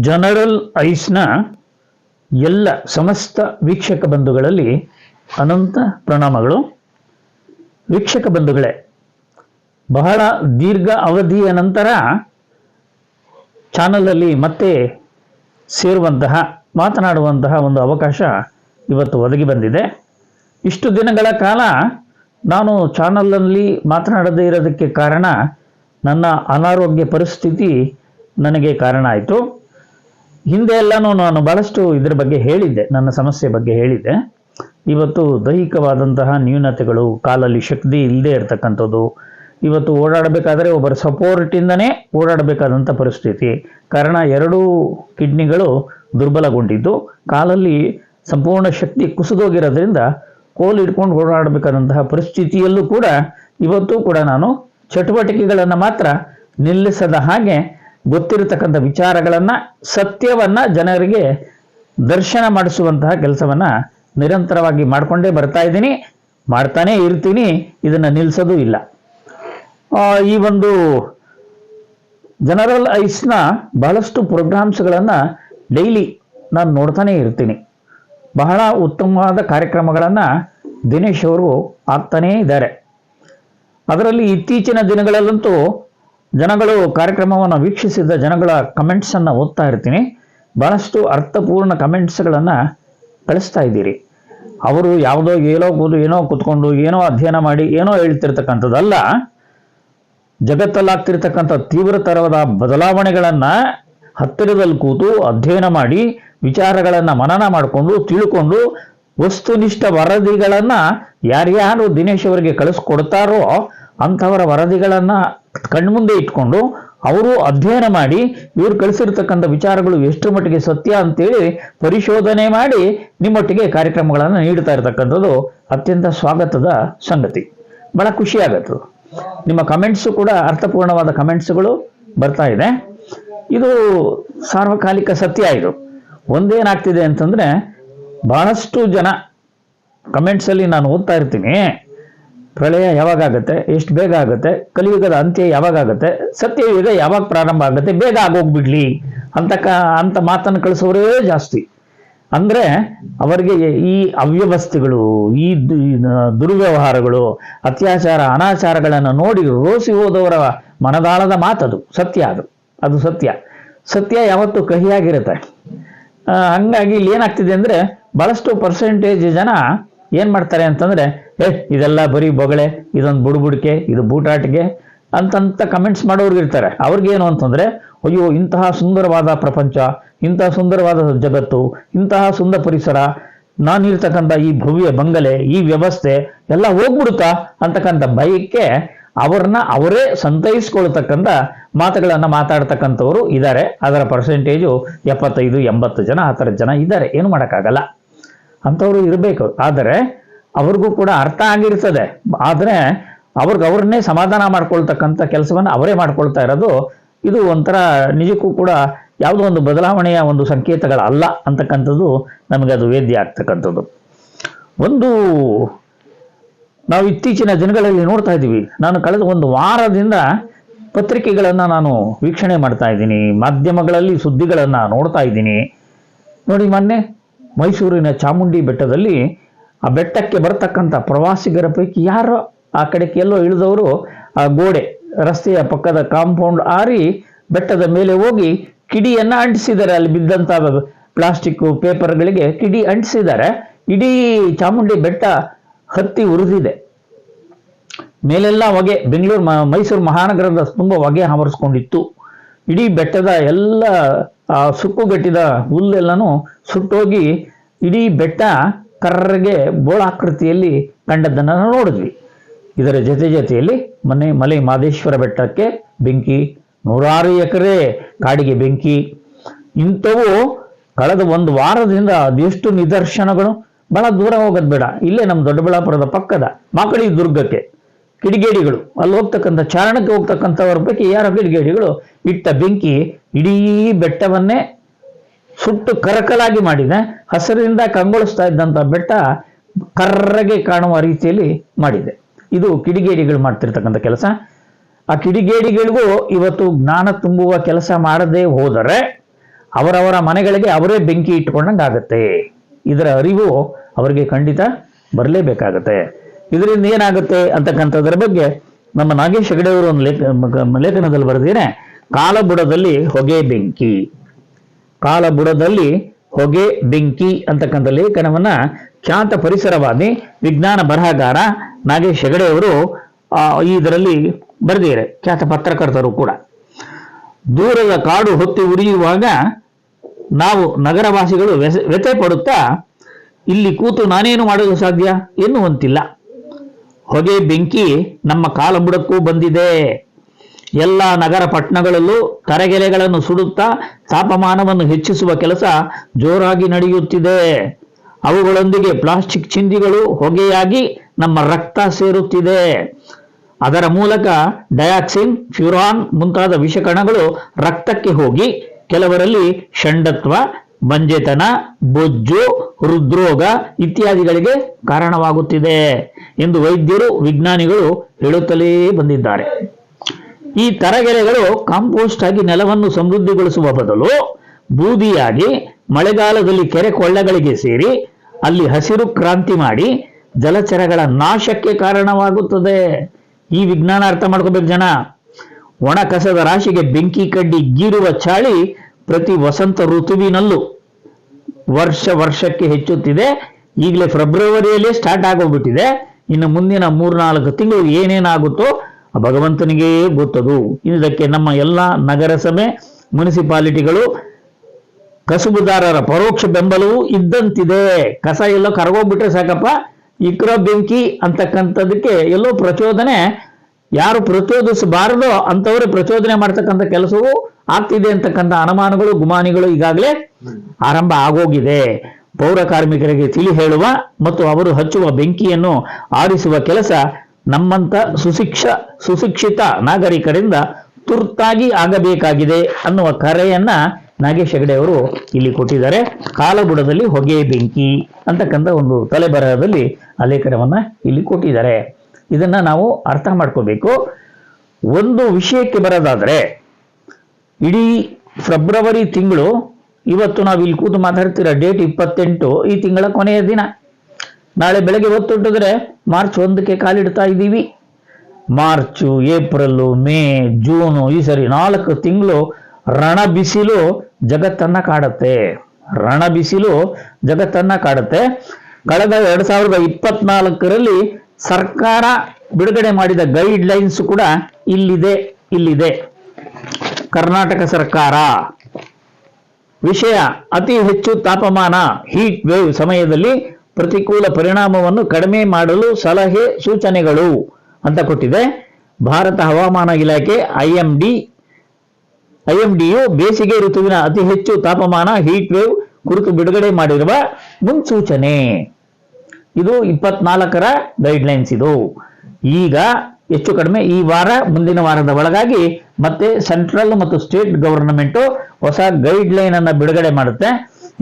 General ಐಸ್ನ ಎಲ್ಲ ಸಮಸ್ತ ವೀಕ್ಷಕ ಬಂಧುಗಳಲ್ಲಿ ಅನಂತ ಪ್ರಣಾಮಗಳು. ವೀಕ್ಷಕ ಬಂಧುಗಳೇ, ಬಹಳ ದೀರ್ಘ ಅವಧಿಯ ನಂತರ ಚಾನಲಲ್ಲಿ ಮತ್ತೆ ಸೇರುವಂತಹ, ಮಾತನಾಡುವಂತಹ ಒಂದು ಅವಕಾಶ ಇವತ್ತು ಒದಗಿ ಬಂದಿದೆ. ಇಷ್ಟು ದಿನಗಳ ಕಾಲ ನಾನು ಚಾನಲ್ನಲ್ಲಿ ಮಾತನಾಡದೇ ಇರೋದಕ್ಕೆ ಕಾರಣ ನನ್ನ ಅನಾರೋಗ್ಯ ಪರಿಸ್ಥಿತಿ ನನಗೆ ಕಾರಣ ಆಯಿತು. ಹಿಂದೆ ಎಲ್ಲನೂ ನಾನು ಬಹಳಷ್ಟು ಇದರ ಬಗ್ಗೆ ಹೇಳಿದ್ದೆ, ನನ್ನ ಸಮಸ್ಯೆ ಬಗ್ಗೆ ಹೇಳಿದ್ದೆ. ಇವತ್ತು ದೈಹಿಕವಾದಂತಹ ನ್ಯೂನತೆಗಳು, ಕಾಲಲ್ಲಿ ಶಕ್ತಿ ಇಲ್ಲದೆ ಇರತಕ್ಕಂಥದ್ದು, ಇವತ್ತು ಓಡಾಡಬೇಕಾದ್ರೆ ಒಬ್ಬರ ಸಪೋರ್ಟಿಂದನೇ ಓಡಾಡಬೇಕಾದಂಥ ಪರಿಸ್ಥಿತಿ. ಕಾರಣ ಎರಡೂ ಕಿಡ್ನಿಗಳು ದುರ್ಬಲಗೊಂಡಿದ್ದು, ಕಾಲಲ್ಲಿ ಸಂಪೂರ್ಣ ಶಕ್ತಿ ಕುಸಿದೋಗಿರೋದ್ರಿಂದ ಕೋಲ್ ಹಿಡ್ಕೊಂಡು ಓಡಾಡಬೇಕಾದಂತಹ ಪರಿಸ್ಥಿತಿಯಲ್ಲೂ ಕೂಡ ಇವತ್ತು ಕೂಡ ನಾನು ಚಟುವಟಿಕೆಗಳನ್ನು ಮಾತ್ರ ನಿಲ್ಲಿಸದ ಹಾಗೆ ಗೊತ್ತಿರತಕ್ಕಂಥ ವಿಚಾರಗಳನ್ನು, ಸತ್ಯವನ್ನ ಜನರಿಗೆ ದರ್ಶನ ಮಾಡಿಸುವಂತಹ ಕೆಲಸವನ್ನ ನಿರಂತರವಾಗಿ ಮಾಡಿಕೊಂಡೇ ಬರ್ತಾ ಇದ್ದೀನಿ. ಮಾಡ್ತಾನೇ ಇರ್ತೀನಿ. ಇದನ್ನ ನಿಲ್ಲಿಸೋದು ಇಲ್ಲ. ಈ ಒಂದು ಜನರಲ್ ಐಸ್ನ ಬಹಳಷ್ಟು ಪ್ರೋಗ್ರಾಮ್ಸ್ಗಳನ್ನು ಡೈಲಿ ನಾನು ನೋಡ್ತಾನೆ ಇರ್ತೀನಿ. ಬಹಳ ಉತ್ತಮವಾದ ಕಾರ್ಯಕ್ರಮಗಳನ್ನು ದಿನೇಶ್ ಅವರು ಆಗ್ತಾನೇ ಇದ್ದಾರೆ. ಅದರಲ್ಲಿ ಇತ್ತೀಚಿನ ದಿನಗಳಲ್ಲಂತೂ ಜನಗಳು ಕಾರ್ಯಕ್ರಮವನ್ನು ವೀಕ್ಷಿಸಿದ ಜನಗಳ ಕಮೆಂಟ್ಸನ್ನು ಓದ್ತಾ ಇರ್ತೀನಿ. ಬಹಳಷ್ಟು ಅರ್ಥಪೂರ್ಣ ಕಮೆಂಟ್ಸ್ಗಳನ್ನು ಕಳಿಸ್ತಾ ಇದ್ದೀರಿ. ಅವರು ಯಾವುದೋ ಏನೋ ಕೂದು, ಏನೋ ಕೂತ್ಕೊಂಡು, ಏನೋ ಅಧ್ಯಯನ ಮಾಡಿ, ಏನೋ ಹೇಳ್ತಿರ್ತಕ್ಕಂಥದ್ದಲ್ಲ ಜಗತ್ತಲ್ಲಾಗ್ತಿರ್ತಕ್ಕಂಥ ತೀವ್ರತರವಾದ ಬದಲಾವಣೆಗಳನ್ನ ಹತ್ತಿರದಲ್ಲಿ ಕೂತು ಅಧ್ಯಯನ ಮಾಡಿ, ವಿಚಾರಗಳನ್ನ ಮನನ ಮಾಡಿಕೊಂಡು, ತಿಳ್ಕೊಂಡು, ವಸ್ತುನಿಷ್ಠ ವರದಿಗಳನ್ನ ಯಾರ್ಯಾರು ದಿನೇಶ್ ಅವರಿಗೆ ಕಳಿಸ್ಕೊಡ್ತಾರೋ ಅಂಥವರ ವರದಿಗಳನ್ನ ಕಣ್ಮುಂದೆ ಇಟ್ಕೊಂಡು ಅವರು ಅಧ್ಯಯನ ಮಾಡಿ, ಇವರು ಕಳಿಸಿರ್ತಕ್ಕಂಥ ವಿಚಾರಗಳು ಎಷ್ಟು ಮಟ್ಟಿಗೆ ಸತ್ಯ ಅಂತೇಳಿ ಪರಿಶೋಧನೆ ಮಾಡಿ ನಿಮ್ಮೊಟ್ಟಿಗೆ ಕಾರ್ಯಕ್ರಮಗಳನ್ನು ನೀಡ್ತಾ ಇರತಕ್ಕಂಥದ್ದು ಅತ್ಯಂತ ಸ್ವಾಗತದ ಸಂಗತಿ. ಬಹಳ ಖುಷಿ ಆಗತ್ತೆ. ನಿಮ್ಮ ಕಮೆಂಟ್ಸು ಕೂಡ ಅರ್ಥಪೂರ್ಣವಾದ ಕಮೆಂಟ್ಸ್ಗಳು ಬರ್ತಾ ಇದೆ. ಇದು ಸಾರ್ವಕಾಲಿಕ ಸತ್ಯ ಇದು. ಒಂದೇನಾಗ್ತಿದೆ ಅಂತಂದ್ರೆ ಬಹಳಷ್ಟು ಜನ ಕಮೆಂಟ್ಸಲ್ಲಿ ನಾನು ಓದ್ತಾ ಇರ್ತೀನಿ. ಪ್ರಳಯ ಯಾವಾಗ ಆಗುತ್ತೆ ಎಷ್ಟು ಬೇಗ ಆಗುತ್ತೆ? ಕಲಿಯುಗದ ಅಂತ್ಯ ಯಾವಾಗ ಆಗುತ್ತೆ ಸತ್ಯಯುಗ ಯಾವಾಗ ಪ್ರಾರಂಭ ಆಗುತ್ತೆ? ಬೇಗ ಆಗೋಗ್ಬಿಡ್ಲಿ ಅಂತ ಕ ಅಂತ ಮಾತನ್ನು ಕಳಿಸೋರೇ ಜಾಸ್ತಿ. ಅಂದ್ರೆ ಅವರಿಗೆ ಈ ಅವ್ಯವಸ್ಥೆಗಳು, ಈ ದುರ್ವ್ಯವಹಾರಗಳು, ಅತ್ಯಾಚಾರ, ಅನಾಚಾರಗಳನ್ನು ನೋಡಿ ರೋಸಿ ಹೋದವರ ಮನದಾಳದ ಮಾತದು. ಸತ್ಯ ಅದು. ಅದು ಸತ್ಯ. ಸತ್ಯ ಯಾವತ್ತೂ ಕಹಿಯಾಗಿರುತ್ತೆ. ಹಂಗಾಗಿ ಇಲ್ಲಿ ಏನಾಗ್ತಿದೆ ಅಂದ್ರೆ ಬಹಳಷ್ಟು ಪರ್ಸೆಂಟೇಜ್ ಜನ ಏನ್ ಮಾಡ್ತಾರೆ ಅಂತಂದ್ರೆ, ಏ, ಇದೆಲ್ಲ ಬರೀ ಬೊಗಳೆ, ಇದೊಂದು ಬುಡುಬುಡಿಕೆ, ಇದು ಬೂಟಾಟಿಗೆ ಅಂತಂತ ಕಮೆಂಟ್ಸ್ ಮಾಡೋರ್ಗೆ ಇರ್ತಾರೆ. ಅವ್ರಿಗೇನು ಅಂತಂದ್ರೆ, ಅಯ್ಯೋ, ಇಂತಹ ಸುಂದರವಾದ ಪ್ರಪಂಚ, ಇಂತಹ ಸುಂದರವಾದ ಜಗತ್ತು, ಇಂತಹ ಸುಂದರ ಪರಿಸರ ನಾನಿರ್ತಕ್ಕಂಥ ಈ ಭವ್ಯ ಬಂಗಲೆ, ಈ ವ್ಯವಸ್ಥೆ ಎಲ್ಲ ಹೋಗ್ಬಿಡುತ್ತಾ ಅಂತಕ್ಕಂಥ ಭಯಕ್ಕೆ ಅವ್ರನ್ನ ಅವರೇ ಸಂತೈಸ್ಕೊಳ್ತಕ್ಕಂಥ ಮಾತುಗಳನ್ನು ಮಾತಾಡ್ತಕ್ಕಂಥವ್ರು ಇದ್ದಾರೆ. ಅದರ ಪರ್ಸೆಂಟೇಜು ಎಪ್ಪತ್ತೈದು, ಎಂಬತ್ತು ಜನ, ಆ ಥರ ಜನ ಇದ್ದಾರೆ. ಏನು ಮಾಡೋಕ್ಕಾಗಲ್ಲ. ಅಂಥವ್ರು ಇರಬೇಕು. ಆದರೆ ಅವ್ರಿಗೂ ಕೂಡ ಅರ್ಥ ಆಗಿರ್ತದೆ. ಆದರೆ ಅವ್ರಿಗೆ ಅವ್ರನ್ನೇ ಸಮಾಧಾನ ಮಾಡ್ಕೊಳ್ತಕ್ಕಂಥ ಕೆಲಸವನ್ನು ಅವರೇ ಮಾಡ್ಕೊಳ್ತಾ ಇರೋದು ಇದು ಒಂಥರ ನಿಜಕ್ಕೂ ಕೂಡ ಯಾವುದೋ ಒಂದು ಬದಲಾವಣೆಯ ಒಂದು ಸಂಕೇತಗಳಲ್ಲ ಅಂತಕ್ಕಂಥದ್ದು ನಮಗೆ ಅದು ವೇದ್ಯ ಆಗ್ತಕ್ಕಂಥದ್ದು. ಒಂದು ನಾವು ಇತ್ತೀಚಿನ ದಿನಗಳಲ್ಲಿ ನೋಡ್ತಾ ಇದ್ದೀವಿ. ನಾನು ಕಳೆದ ಒಂದು ವಾರದಿಂದ ಪತ್ರಿಕೆಗಳನ್ನು ನಾನು ವೀಕ್ಷಣೆ ಮಾಡ್ತಾ ಇದ್ದೀನಿ. ಮಾಧ್ಯಮಗಳಲ್ಲಿ ಸುದ್ದಿಗಳನ್ನು ನೋಡ್ತಾ ಇದ್ದೀನಿ. ನೋಡಿ ಮೊನ್ನೆ ಮೈಸೂರಿನ ಚಾಮುಂಡಿ ಬೆಟ್ಟದಲ್ಲಿ ಆ ಬೆಟ್ಟಕ್ಕೆ ಬರತಕ್ಕಂಥ ಪ್ರವಾಸಿಗರ ಪೈಕಿ ಯಾರೋ ಆ ಕಡೆಗೆ ಎಲ್ಲೋ ಇಳಿದವರು ಆ ಗೋಡೆ, ರಸ್ತೆಯ ಪಕ್ಕದ ಕಾಂಪೌಂಡ್ ಆರಿ ಬೆಟ್ಟದ ಮೇಲೆ ಹೋಗಿ ಕಿಡಿಯನ್ನು ಅಂಟಿಸಿದ್ದಾರೆ. ಅಲ್ಲಿ ಬಿದ್ದಂಥ ಪ್ಲಾಸ್ಟಿಕ್ಕು ಪೇಪರ್ಗಳಿಗೆ ಕಿಡಿ ಅಂಟಿಸಿದ್ದಾರೆ. ಇಡೀ ಚಾಮುಂಡಿ ಬೆಟ್ಟ ಹತ್ತಿ ಉರಿದಿದೆ. ಮೇಲೆಲ್ಲ ಹೊಗೆ, ಬೆಂಗಳೂರು ಮೈಸೂರು ಮಹಾನಗರದ ತುಂಬ ಹೊಗೆ ಆವರಿಸ್ಕೊಂಡಿತ್ತು ಇಡೀ ಬೆಟ್ಟದ ಎಲ್ಲ, ಆ, ಸುಕ್ಕುಗಟ್ಟಿದ ಹುಲ್ಲೆಲ್ಲನೂ ಸುಟ್ಟೋಗಿ ಇಡೀ ಬೆಟ್ಟ ಕರ್ರಗೆ ಬೋಳಾಕೃತಿಯಲ್ಲಿ ಕಂಡದ್ದನ್ನು ನಾವು ನೋಡಿದ್ವಿ. ಇದರ ಜೊತೆ ಜೊತೆಯಲ್ಲಿ ಮನೆ, ಮಲೆ ಮಾದೇಶ್ವರ ಬೆಟ್ಟಕ್ಕೆ ಬೆಂಕಿ, ನೂರಾರು ಎಕರೆ ಕಾಡಿಗೆ ಬೆಂಕಿ, ಇಂಥವು ಕಳೆದ ಒಂದು ವಾರದಿಂದ ಅದೆಷ್ಟು ನಿದರ್ಶನಗಳು. ಬಹಳ ದೂರ ಹೋಗೋದು ಬೇಡ. ಇಲ್ಲೇ ನಮ್ಮ ದೊಡ್ಡಬಳ್ಳಾಪುರದ ಪಕ್ಕದ ಮಾಕಳಿ ದುರ್ಗಕ್ಕೆ. ಕಿಡಿಗೇಡಿಗಳು, ಅಲ್ಲಿ ಹೋಗ್ತಕ್ಕಂಥ ಚಾರಣಕ್ಕೆ ಹೋಗ್ತಕ್ಕಂಥವ್ರ ಬಗ್ಗೆ ಯಾರೋ ಕಿಡಿಗೇಡಿಗಳು ಇಟ್ಟ ಬೆಂಕಿ ಇಡೀ ಬೆಟ್ಟವನ್ನೇ ಸುಟ್ಟು ಕರಕಲಾಗಿ ಮಾಡಿದೆ. ಹಸಿರಿನಿಂದ ಕಂಗೊಳಿಸ್ತಾ ಇದ್ದಂಥ ಬೆಟ್ಟ ಕರ್ರಗೆ ಕಾಣುವ ರೀತಿಯಲ್ಲಿ ಮಾಡಿದೆ. ಇದು ಕಿಡಿಗೇಡಿಗಳು ಮಾಡ್ತಿರ್ತಕ್ಕಂಥ ಕೆಲಸ. ಆ ಕಿಡಿಗೇಡಿಗಳಿಗೂ ಇವತ್ತು ಜ್ಞಾನ ತುಂಬುವ ಕೆಲಸ ಮಾಡದೇ ಹೋದರೆ ಅವರವರ ಮನೆಗಳಿಗೆ ಅವರೇ ಬೆಂಕಿ ಇಟ್ಕೊಂಡಂಗಾಗತ್ತೆ. ಇದರ ಅರಿವು ಅವರಿಗೆ ಖಂಡಿತ ಬರಲೇಬೇಕಾಗತ್ತೆ. ಇದರಿಂದ ಏನಾಗುತ್ತೆ ಅಂತಕ್ಕಂಥದ್ರ ಬಗ್ಗೆ ನಮ್ಮ ನಾಗೇಶ್ ಹೆಗಡೆ ಅವರು ಒಂದು ಲೇಖ ಲೇಖನದಲ್ಲಿ ಬರೆದಿದ್ರೆ ಕಾಲಬುಡದಲ್ಲಿ ಹೊಗೆ ಬೆಂಕಿ. ಕಾಲಬುಡದಲ್ಲಿ ಹೊಗೆ ಬೆಂಕಿ ಅಂತಕ್ಕಂಥ ಲೇಖನವನ್ನ ಖ್ಯಾತ ಪರಿಸರವಾದಿ, ವಿಜ್ಞಾನ ಬರಹಗಾರ ನಾಗೇಶ್ ಹೆಗಡೆ ಅವರು ಇದರಲ್ಲಿ ಬರೆದಿದ್ದಾರೆ, ಖ್ಯಾತ ಪತ್ರಕರ್ತರು ಕೂಡ. ದೂರದ ಕಾಡು ಹೊತ್ತಿ ಉರಿಯುವಾಗ ನಾವು ನಗರವಾಸಿಗಳು ವ್ಯಸ- ವ್ಯಥೆ ಪಡುತ್ತಾ, ಇಲ್ಲಿ ಕೂತು ನಾನೇನು ಮಾಡಲು ಸಾಧ್ಯ? ಎನ್ನುವಂತಿಲ್ಲ. ಹೊಗೆ ಬೆಂಕಿ ನಮ್ಮ ಕಾಲಬುಡಕ್ಕೂ ಬಂದಿದೆ. ಎಲ್ಲ ನಗರ ಪಟ್ಟಣಗಳಲ್ಲೂ ತರಗೆಲೆಗಳನ್ನು ಸುಡುತ್ತಾ ತಾಪಮಾನವನ್ನು ಹೆಚ್ಚಿಸುವ ಕೆಲಸ ಜೋರಾಗಿ ನಡೆಯುತ್ತಿದೆ. ಅವುಗಳೊಂದಿಗೆ ಪ್ಲಾಸ್ಟಿಕ್ ಚಿಂದಿಗಳು ಹೊಗೆಯಾಗಿ ನಮ್ಮ ರಕ್ತ ಸೇರುತ್ತಿದೆ. ಅದರ ಮೂಲಕ ಡಯಾಕ್ಸಿನ್, ಫ್ಯೂರಾನ್ ಮುಂತಾದ ವಿಷಕಣಗಳು ರಕ್ತಕ್ಕೆ ಹೋಗಿ ಕೆಲವರಲ್ಲಿ ಷಂಡತ್ವ ಬಂಜೆತನ, ಬೊಜ್ಜು, ಹೃದ್ರೋಗ ಇತ್ಯಾದಿಗಳಿಗೆ ಕಾರಣವಾಗುತ್ತಿದೆ ಎಂದು ವೈದ್ಯರು, ವಿಜ್ಞಾನಿಗಳು ಹೇಳುತ್ತಲೇ ಬಂದಿದ್ದಾರೆ. ಈ ತರಗೆರೆಗಳು ಕಾಂಪೋಸ್ಟ್ ಆಗಿ ನೆಲವನ್ನು ಸಮೃದ್ಧಿಗೊಳಿಸುವ ಬದಲು ಬೂದಿಯಾಗಿ ಮಳೆಗಾಲದಲ್ಲಿ ಕೆರೆ ಕೊಳ್ಳಗಳಿಗೆ ಸೇರಿ ಅಲ್ಲಿ ಹಸಿರು ಕ್ರಾಂತಿ ಮಾಡಿ ಜಲಚರಗಳ ನಾಶಕ್ಕೆ ಕಾರಣವಾಗುತ್ತದೆ. ಈ ವಿಜ್ಞಾನ ಅರ್ಥ ಮಾಡ್ಕೋಬೇಕು ಜನ. ಒಣ ಕಸದ ರಾಶಿಗೆ ಬೆಂಕಿ ಕಡ್ಡಿ ಗೀರುವ ಚಾಳಿ ಪ್ರತಿ ವಸಂತ ಋತುವಿನಲ್ಲೂ ವರ್ಷ ವರ್ಷಕ್ಕೆ ಹೆಚ್ಚುತ್ತಿದೆ. ಈಗಲೇ ಫೆಬ್ರವರಿಯಲ್ಲೇ ಸ್ಟಾರ್ಟ್ ಆಗೋಗ್ಬಿಟ್ಟಿದೆ. ಇನ್ನು ಮುಂದಿನ ಮೂರ್ನಾಲ್ಕು ತಿಂಗಳು ಏನೇನಾಗುತ್ತೋ ಆ ಭಗವಂತನಿಗೇ ಗೊತ್ತದು. ಇದಕ್ಕೆ ನಮ್ಮ ಎಲ್ಲ ನಗರಸಭೆ, ಮುನ್ಸಿಪಾಲಿಟಿಗಳು, ಕಸುಬುದಾರರ ಪರೋಕ್ಷ ಬೆಂಬಲವೂ ಇದ್ದಂತಿದೆ. ಕಸ ಎಲ್ಲೋ ಕರಗೋಗ್ಬಿಟ್ರೆ ಸಾಕಪ್ಪ. ಇಕ್ರೋ ಬೆಂಕಿ ಅಂತಕ್ಕಂಥದಕ್ಕೆ ಎಲ್ಲೋ ಪ್ರಚೋದನೆ. ಯಾರು ಪ್ರಚೋದಿಸಬಾರದೋ ಅಂಥವರೇ ಪ್ರಚೋದನೆ ಮಾಡ್ತಕ್ಕಂಥ ಕೆಲಸವೂ ಆಗ್ತಿದೆ ಅಂತಕ್ಕಂಥ ಅನುಮಾನಗಳು ಗುಮಾನಿಗಳು ಈಗಾಗಲೇ ಆರಂಭ ಆಗೋಗಿದೆ. ಪೌರ ಕಾರ್ಮಿಕರಿಗೆ ತಿಳಿ ಹೇಳುವ ಮತ್ತು ಅವರು ಹಚ್ಚುವ ಬೆಂಕಿಯನ್ನು ಆರಿಸುವ ಕೆಲಸ ನಮ್ಮಂತ ಸುಶಿಕ್ಷ ಸುಶಿಕ್ಷಿತ ನಾಗರಿಕರಿಂದ ತುರ್ತಾಗಿ ಆಗಬೇಕಾಗಿದೆ ಅನ್ನುವ ಕರೆಯನ್ನ ನಾಗೇಶ್ ಹೆಗಡೆ ಅವರು ಇಲ್ಲಿ ಕೊಟ್ಟಿದ್ದಾರೆ. ಕಾಲಬುಡದಲ್ಲಿ ಹೊಗೆ ಬೆಂಕಿ ಅಂತಕ್ಕಂಥ ಒಂದು ತಲೆಬರಹದಲ್ಲಿ ಆ ಲೇಖನವನ್ನ ಇಲ್ಲಿ ಕೊಟ್ಟಿದ್ದಾರೆ. ಇದನ್ನ ನಾವು ಅರ್ಥ ಮಾಡ್ಕೋಬೇಕು. ಒಂದು ವಿಷಯಕ್ಕೆ ಬರೋದಾದ್ರೆ ಇಡೀ ಫೆಬ್ರವರಿ ತಿಂಗಳು ಇವತ್ತು ನಾವು ಇಲ್ಲಿ ಕೂತು ಮಾತಾಡ್ತಿರೋ ಡೇಟ್ ಇಪ್ಪತ್ತೆಂಟು ಈ ತಿಂಗಳ ಕೊನೆಯ ದಿನ. ನಾಳೆ ಬೆಳಗ್ಗೆ ಹೊತ್ತೊಟ್ಟಿದ್ರೆ ಮಾರ್ಚ್ ಒಂದಕ್ಕೆ ಕಾಲಿಡ್ತಾ ಇದ್ದೀವಿ. ಮಾರ್ಚು ಏಪ್ರಿಲ್ ಮೇ, ಜೂನು ಈ ಸರಿ ನಾಲ್ಕು ತಿಂಗಳು ರಣ ಬಿಸಿಲು ಜಗತ್ತನ್ನ ಕಾಡತ್ತೆ. ರಣ ಬಿಸಿಲು ಜಗತ್ತನ್ನ ಕಾಡುತ್ತೆ. ಕಳೆದ ಎರಡ್ ಸಾವಿರದ ಇಪ್ಪತ್ನಾಲ್ಕರಲ್ಲಿ ಸರ್ಕಾರ ಬಿಡುಗಡೆ ಮಾಡಿದ ಗೈಡ್ ಲೈನ್ಸ್ ಕೂಡ ಇಲ್ಲಿದೆ ಇಲ್ಲಿದೆ. ಕರ್ನಾಟಕ ಸರ್ಕಾರ. ವಿಷಯ ಅತಿ ಹೆಚ್ಚು ತಾಪಮಾನ ಹೀಟ್ ವೇವ್ ಸಮಯದಲ್ಲಿ ಪ್ರತಿಕೂಲ ಪರಿಣಾಮವನ್ನು ಕಡಿಮೆ ಮಾಡಲು ಸಲಹೆ, ಸೂಚನೆಗಳು ಅಂತ ಕೊಟ್ಟಿದೆ. ಭಾರತ ಹವಾಮಾನ ಇಲಾಖೆ ಐಎಂಡಿ ಐಎಂಡಿಯು ಬೇಸಿಗೆ ಋತುವಿನ ಅತಿ ಹೆಚ್ಚು ತಾಪಮಾನ ಹೀಟ್ ವೇವ್ ಕುರಿತು ಬಿಡುಗಡೆ ಮಾಡಿರುವ ಮುನ್ಸೂಚನೆ. ಇದು ಇಪ್ಪತ್ನಾಲ್ಕರ ಗೈಡ್ಲೈನ್ಸ್ ಇದು. ಈಗ ಹೆಚ್ಚು ಕಡಿಮೆ ಈ ವಾರ, ಮುಂದಿನ ವಾರದ ಒಳಗಾಗಿ ಮತ್ತೆ ಸೆಂಟ್ರಲ್ ಮತ್ತು ಸ್ಟೇಟ್ ಗವರ್ನಮೆಂಟ್ ಹೊಸ ಗೈಡ್ ಲೈನ್ ಅನ್ನ ಬಿಡುಗಡೆ ಮಾಡುತ್ತೆ.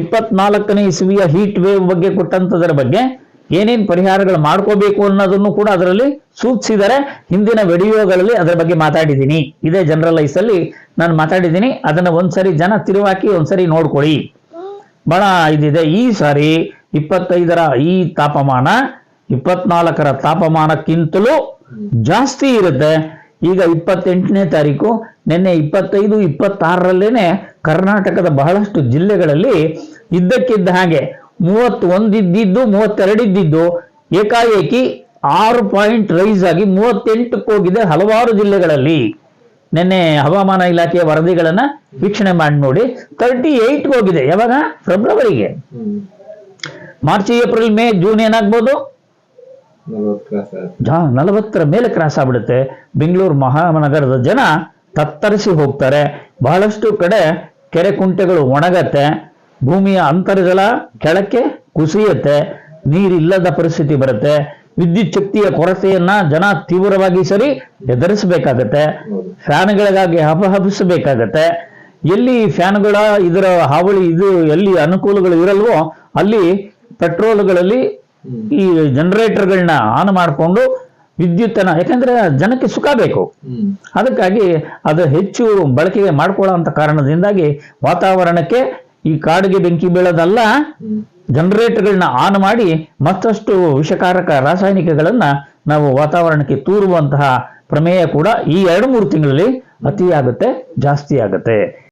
ಇಪ್ಪತ್ನಾಲ್ಕನೇ ಇಸವಿಯ ಹೀಟ್ ವೇವ್ ಬಗ್ಗೆ ಕೊಟ್ಟಂತದರ ಬಗ್ಗೆ ಏನೇನ್ ಪರಿಹಾರಗಳು ಮಾಡ್ಕೋಬೇಕು ಅನ್ನೋದನ್ನು ಕೂಡ ಅದರಲ್ಲಿ ಸೂಚಿಸಿದರೆ ಹಿಂದಿನ ವಿಡಿಯೋಗಳಲ್ಲಿ ಅದರ ಬಗ್ಗೆ ಮಾತಾಡಿದ್ದೀನಿ. ಇದೇ ಜನರಲೈಸ್ ಅಲ್ಲಿ ನಾನು ಮಾತಾಡಿದ್ದೀನಿ. ಅದನ್ನ ಒಂದ್ಸರಿ ಜನ ತಿರುವಾಕಿ ಒಂದ್ಸರಿ ನೋಡ್ಕೊಳ್ಳಿ. ಬಹಳ ಇದಿದೆ. ಈ ಸಾರಿ ಇಪ್ಪತ್ತೈದರ ಈ ತಾಪಮಾನ, ಇಪ್ಪತ್ನಾಲ್ಕರ ತಾಪಮಾನಕ್ಕಿಂತಲೂ ಜಾಸ್ತಿ ಇರುತ್ತೆ. ಈಗ ಇಪ್ಪತ್ತೆಂಟನೇ ತಾರೀಕು ನಿನ್ನೆ ಇಪ್ಪತ್ತೈದು ಇಪ್ಪತ್ತಾರರಲ್ಲೇನೆ ಕರ್ನಾಟಕದ ಬಹಳಷ್ಟು ಜಿಲ್ಲೆಗಳಲ್ಲಿ ಇದ್ದಕ್ಕಿದ್ದ ಹಾಗೆ ಮೂವತ್ತೊಂದಿದ್ದು ಮೂವತ್ತೆರಡಿದ್ದು ಏಕಾಏಕಿ ಆರು ಪಾಯಿಂಟ್ ರೈಸ್ ಆಗಿ ಮೂವತ್ತೆಂಟಕ್ಕೆ ಹೋಗಿದೆ ಹಲವಾರು ಜಿಲ್ಲೆಗಳಲ್ಲಿ. ನಿನ್ನೆ ಹವಾಮಾನ ಇಲಾಖೆಯ ವರದಿಗಳನ್ನ ವೀಕ್ಷಣೆ ಮಾಡಿ ನೋಡಿ ತರ್ಟಿ ಏಯ್ಟ್ ಹೋಗಿದೆ ಯಾವಾಗ? ಫೆಬ್ರವರಿಗೆ. ಮಾರ್ಚ್ ಏಪ್ರಿಲ್ ಮೇ ಜೂನ್ ಏನಾಗ್ಬೋದು ನಲವತ್ತು ಕ್ಲಾಸ್ ಆಯ್ತು ಜಾ- ನಲವತ್ತರ ಮೇಲೆ ಕ್ರಾಸ್ ಆಗ್ಬಿಡುತ್ತೆ. ಬೆಂಗಳೂರು ಮಹಾನಗರದ ಜನ ತತ್ತರಿಸಿ ಹೋಗ್ತಾರೆ. ಬಹಳಷ್ಟು ಕಡೆ ಕೆರೆ ಕುಂಟೆಗಳು ಒಣಗತ್ತೆ. ಭೂಮಿಯ ಅಂತರ್ಜಲ ಕೆಳಕ್ಕೆ ಕುಸಿಯುತ್ತೆ. ನೀರಿಲ್ಲದ ಪರಿಸ್ಥಿತಿ ಬರುತ್ತೆ. ವಿದ್ಯುತ್ ಶಕ್ತಿಯ ಕೊರತೆಯನ್ನ ಜನ ತೀವ್ರವಾಗಿ ಸರಿ ಎದುರಿಸಬೇಕಾಗತ್ತೆ. ಫ್ಯಾನ್ಗಳಿಗಾಗಿ ಹಬಹಬಿಸಬೇಕಾಗತ್ತೆ. ಎಲ್ಲಿ ಫ್ಯಾನ್ಗಳ ಇದರ ಹಾವಳಿ ಇದು ಎಲ್ಲಿ ಅನುಕೂಲಗಳು ಇರಲ್ವೋ ಅಲ್ಲಿ ಪೆಟ್ರೋಲ್ಗಳಲ್ಲಿ. ಈ ಜನರೇಟರ್ಗಳನ್ನ ಆನ್ ಮಾಡಿಕೊಂಡು ವಿದ್ಯುತ್ತನ್ನ ಯಾಕಂದ್ರೆ ಜನಕ್ಕೆ ಸುಖ ಬೇಕು. ಅದಕ್ಕಾಗಿ ಅದು ಹೆಚ್ಚು ಬಳಕೆಗೆ ಮಾಡ್ಕೊಳ್ಳೋ ಕಾರಣದಿಂದಾಗಿ ವಾತಾವರಣಕ್ಕೆ ಈ ಕಾಡಿಗೆ ಬೆಂಕಿ ಬೀಳೋದಲ್ಲ ಜನರೇಟರ್ಗಳನ್ನ ಆನ್ ಮಾಡಿ ಮತ್ತಷ್ಟು ವಿಷಕಾರಕ ರಾಸಾಯನಿಕಗಳನ್ನ ನಾವು ವಾತಾವರಣಕ್ಕೆ ತೂರುವಂತಹ ಪ್ರಮೇಯ ಕೂಡ ಈ ಎರಡು ಮೂರು ತಿಂಗಳಲ್ಲಿ ಅತಿ ಆಗುತ್ತೆ ಜಾಸ್ತಿ ಆಗುತ್ತೆ